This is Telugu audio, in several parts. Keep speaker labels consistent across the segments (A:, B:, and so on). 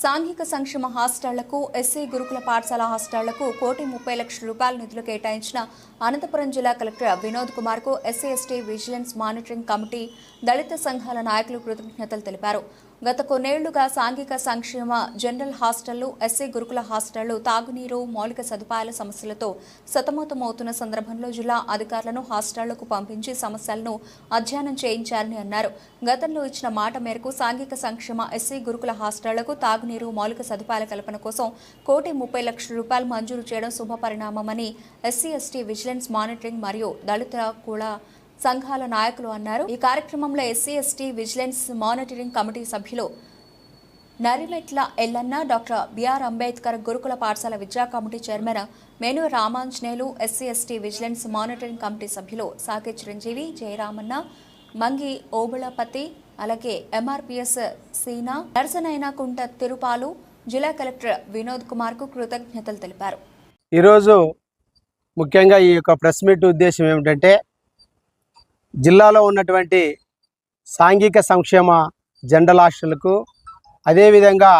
A: సాంఘిక సంక్షేమ హాస్టళ్ళకు ఎస్సీ గురుకుల పాఠశాల హాస్టళ్ళకు కోటి ముప్పై లక్షల రూపాయల నిధులు కేటాయించిన అనంతపురం జిల్లా collector Vinod కుమార్కు SC ST vigilance monitoring committee దళిత సంఘాల నాయకులు కృతజ్ఞతలు తెలిపారు. గత కొన్నేళ్ళుగా సాంఘిక సంక్షేమ జనరల్ హాస్టళ్ళు ఎస్సీ గురుకుల హాస్టళ్ళు తాగునీరు మౌలిక సదుపాయాల సమస్యలతో సతమతమవుతున్న సందర్భంలో జిల్లా అధికారులను హాస్టళ్ళకు పంపించి సమస్యలను అధ్యయనం చేయించారని అన్నారు. గతంలో ఇచ్చిన మాట మేరకు సాంఘిక సంక్షేమ ఎస్సీ గురుకుల హాస్టళ్ళకు తాగునీరు మౌలిక సదుపాయాల కల్పన కోసం కోటి ముప్పై లక్షల రూపాయలు మంజూరు చేయడం శుభపరిణామమని ఎస్సీ ఎస్టీ విజిలెన్స్ మానిటరింగ్ మరియు దళిత కూడా సంఘాల నాయకులు అన్నారు. ఈ కార్యక్రమంలో SC ST vigilance monitoring committee సభ్యులు నరిమెట్ల ఎల్లన్న డాక్టర్ బిఆర్ అంబేద్కర్ గురుకుల పాఠశాల విద్యా కమిటీ చైర్మన్ మేను Ramanjaneyulu SC ST vigilance monitoring committee సభ్యులు సాకే చిరంజీవి జయరామన్న మంగి ఓబుళపతి అలాగే ఎంఆర్పిఎస్ సీనా నరసనైనకుంట తిరుపాలు జిల్లా కలెక్టర్ వినోద్ కుమార్కు కృతజ్ఞతలు తెలిపారు.
B: ఈరోజు ముఖ్యంగా ఈ యొక్క ప్రెస్ మీట్ ఉద్దేశం ఏమిటంటే జిల్లాలో ఉన్నటువంటి సాంఘిక సంక్షేమ జనరల్ హాస్టల్కు అదేవిధంగా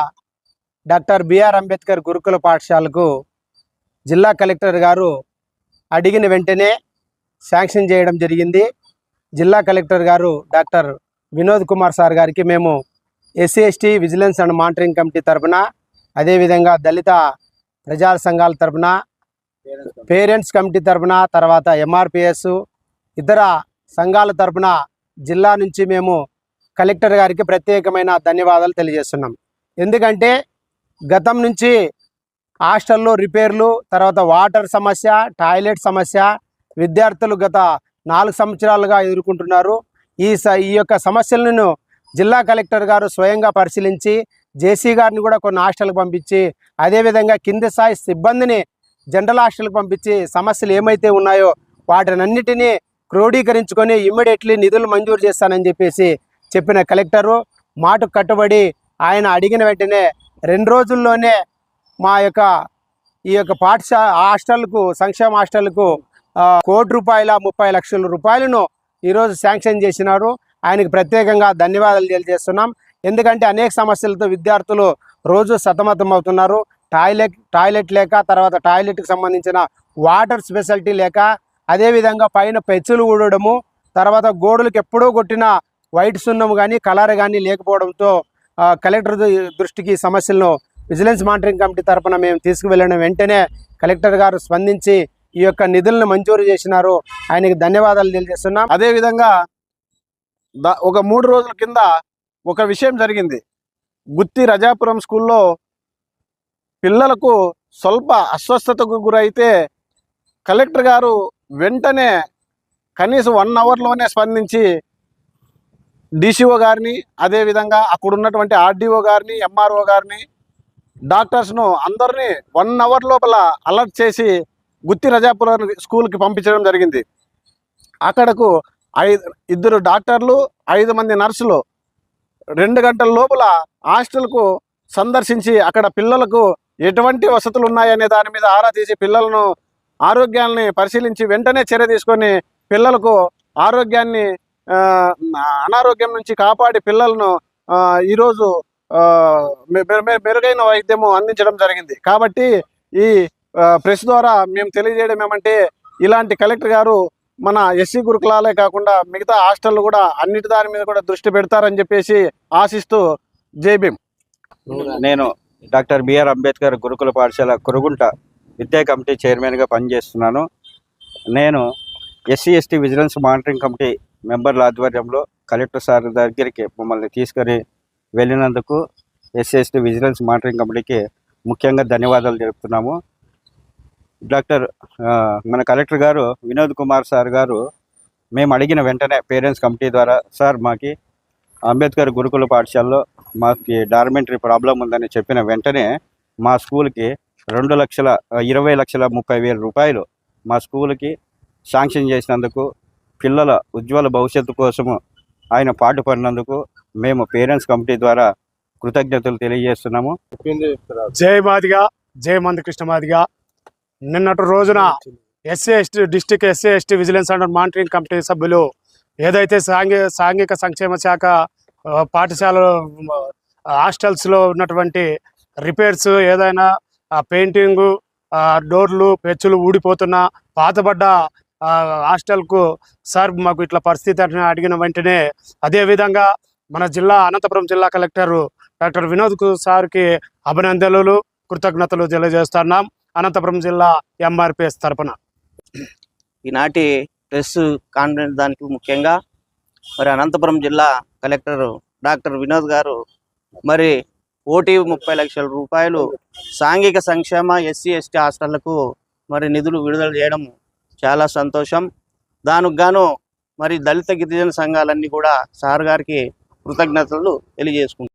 B: డాక్టర్ బిఆర్ అంబేద్కర్ గురుకుల పాఠశాలకు జిల్లా కలెక్టర్ గారు అడిగిన వెంటనే శాంక్షన్ చేయడం జరిగింది. జిల్లా కలెక్టర్ గారు డాక్టర్ వినోద్ కుమార్ సార్ గారికి మేము SC ST vigilance and monitoring committee తరపున అదేవిధంగా దళిత ప్రజా సంఘాల తరపున పేరెంట్స్ కమిటీ. తరపున తర్వాత ఎంఆర్పిఎస్ ఇతర సంఘాల తరపున జిల్లా నుంచి మేము కలెక్టర్ గారికి ప్రత్యేకమైన ధన్యవాదాలు తెలియజేస్తున్నాం. ఎందుకంటే గతం నుంచి హాస్టల్లో రిపేర్లు తర్వాత వాటర్ సమస్య టాయిలెట్ సమస్య విద్యార్థులు గత నాలుగు సంవత్సరాలుగా ఎదుర్కొంటున్నారు. ఈ స ఈ యొక్క సమస్యలను జిల్లా కలెక్టర్ గారు స్వయంగా పరిశీలించి జేసీ గారిని కూడా కొన్ని హాస్టల్కి పంపించి అదేవిధంగా కింది స్థాయి సిబ్బందిని జనరల్ హాస్టల్కి పంపించి సమస్యలు ఏమైతే ఉన్నాయో వాటినన్నిటినీ క్రోడీకరించుకొని ఇమ్మీడియట్లీ నిధులు మంజూరు చేస్తానని చెప్పేసి చెప్పిన కలెక్టరు మాట కట్టుబడి ఆయన అడిగిన వెంటనే రెండు రోజుల్లోనే మా యొక్క ఈ యొక్క పాఠశాల హాస్టల్కు సంక్షేమ హాస్టల్కు కోటి రూపాయల ముప్పై లక్షల రూపాయలను ఈరోజు శాంక్షన్ చేసినారు. ఆయనకు ప్రత్యేకంగా ధన్యవాదాలు తెలియజేస్తున్నాం. ఎందుకంటే అనేక సమస్యలతో విద్యార్థులు రోజు సతమతం అవుతున్నారు టాయిలెట్ టాయిలెట్ లేక తర్వాత టాయిలెట్కి సంబంధించిన వాటర్ స్పెషాలిటీ లేక అదేవిధంగా పైన పెచ్చులు ఊడడము తర్వాత గోడలకు ఎప్పుడూ కొట్టిన వైట్ సున్నం కానీ కలర్ కానీ లేకపోవడంతో కలెక్టర్ దృష్టికి సమస్యలను విజిలెన్స్ మానిటరింగ్ కమిటీ తరఫున మేము తీసుకువెళ్ళిన వెంటనే కలెక్టర్ గారు స్పందించి ఈ యొక్క నిధులను మంజూరు చేసినారు. ఆయనకి ధన్యవాదాలు తెలియజేస్తున్నాం.
C: అదేవిధంగా ఒక మూడు రోజుల కింద ఒక విషయం జరిగింది. గుత్తి రజాపురం స్కూల్లో పిల్లలకు స్వల్ప అస్వస్థతకు గురైతే కలెక్టర్ గారు వెంటనే కనీసం వన్ అవర్లోనే స్పందించి డీసీఓ గారిని అదేవిధంగా అక్కడ ఉన్నటువంటి ఆర్డీఓ గారిని ఎంఆర్ఓ గారిని డాక్టర్స్ను అందరినీ వన్ అవర్ లోపల అలర్ట్ చేసి గుత్తి రజాపురం స్కూల్కి పంపించడం జరిగింది. అక్కడకు ఐదు ఇద్దరు డాక్టర్లు ఐదు మంది నర్సులు రెండు గంటల లోపల హాస్టల్కు సందర్శించి అక్కడ పిల్లలకు ఎటువంటి వసతులు ఉన్నాయనే దాని మీద ఆరా తీసి పిల్లలను ఆరోగ్యాన్ని పరిశీలించి వెంటనే చర్య తీసుకొని పిల్లలకు ఆరోగ్యాన్ని అనారోగ్యం నుంచి కాపాడి పిల్లలను ఈరోజు మెరుగైన వైద్యము అందించడం జరిగింది. కాబట్టి ఈ ప్రెస్ ద్వారా మేము తెలియజేయడం ఏమంటే ఇలాంటి కలెక్టర్ గారు మన ఎస్సీ గురుకులాలే కాకుండా మిగతా హాస్టళ్ళు కూడా అన్నిటి దాని మీద కూడా దృష్టి పెడతారని చెప్పేసి ఆశిస్తూ జైభీం
D: నేను డాక్టర్ బిఆర్ అంబేద్కర్ గురుకుల పాఠశాల కురుగుంట విద్యా కమిటీ చైర్మన్గా పనిచేస్తున్నాను. నేను SC ST vigilance monitoring committee మెంబర్ల ఆధ్వర్యంలో కలెక్టర్ సార్ దగ్గరికి మమ్మల్ని తీసుకొని వెళ్ళినందుకు ఎస్సీ ఎస్టీ విజిలెన్స్ మానిటరింగ్ కమిటీకి ముఖ్యంగా ధన్యవాదాలు తెలుపుతున్నాము. డాక్టర్ మన కలెక్టర్ గారు వినోద్ కుమార్ సార్ గారు మేము అడిగిన వెంటనే పేరెంట్స్ కమిటీ ద్వారా సార్ మాకి అంబేద్కర్ గురుకుల పాఠశాలలో మాకు డార్మెంటరీ ప్రాబ్లం ఉందని చెప్పిన వెంటనే మా స్కూల్కి రెండు లక్షల ఇరవై లక్షల ముప్పై వేల రూపాయలు మా స్కూల్కి శాంక్షన్ చేసినందుకు పిల్లల ఉజ్వల భవిష్యత్తు కోసము ఆయన పాటుపడినందుకు మేము పేరెంట్స్ కమిటీ ద్వారా కృతజ్ఞతలు తెలియజేస్తున్నాము.
E: జై మాదిగా జై మంది కృష్ణ మాదిగా. నిన్నటి రోజున SC ST district SC ST vigilance and monitoring committee సభ్యులు ఏదైతే సాంఘిక సాంఘిక సంక్షేమ శాఖ పాఠశాల హాస్టల్స్లో ఉన్నటువంటి రిపేర్స్ ఏదైనా పెయింటింగు డోర్లు పెచ్చులు ఊడిపోతున్న పాతబడ్డ హాస్టల్కు సార్ మాకు ఇట్లా పరిస్థితి అని అడిగిన వెంటనే అదేవిధంగా మన జిల్లా అనంతపురం జిల్లా కలెక్టర్ డాక్టర్ వినోద్కు సార్కి అభినందనలు కృతజ్ఞతలు తెలియజేస్తున్నాం. అనంతపురం జిల్లా ఎంఆర్పిఎస్ తరఫున
F: ఈనాటి ప్రెస్ కాన్ఫరెన్స్ దానికి ముఖ్యంగా మరి అనంతపురం జిల్లా కలెక్టర్ డాక్టర్ వినోద్ గారు మరి ఓటీ ముప్పై లక్షల రూపాయలు సాంఘిక సంక్షేమ ఎస్సీ ఎస్టీ హాస్టళ్ళకు మరి నిధులు విడుదల చేయడం చాలా సంతోషం. దానికి గాను మరి దళిత గిరిజన సంఘాలన్నీ కూడా సార్ గారికి కృతజ్ఞతలు తెలియజేసుకుంటాం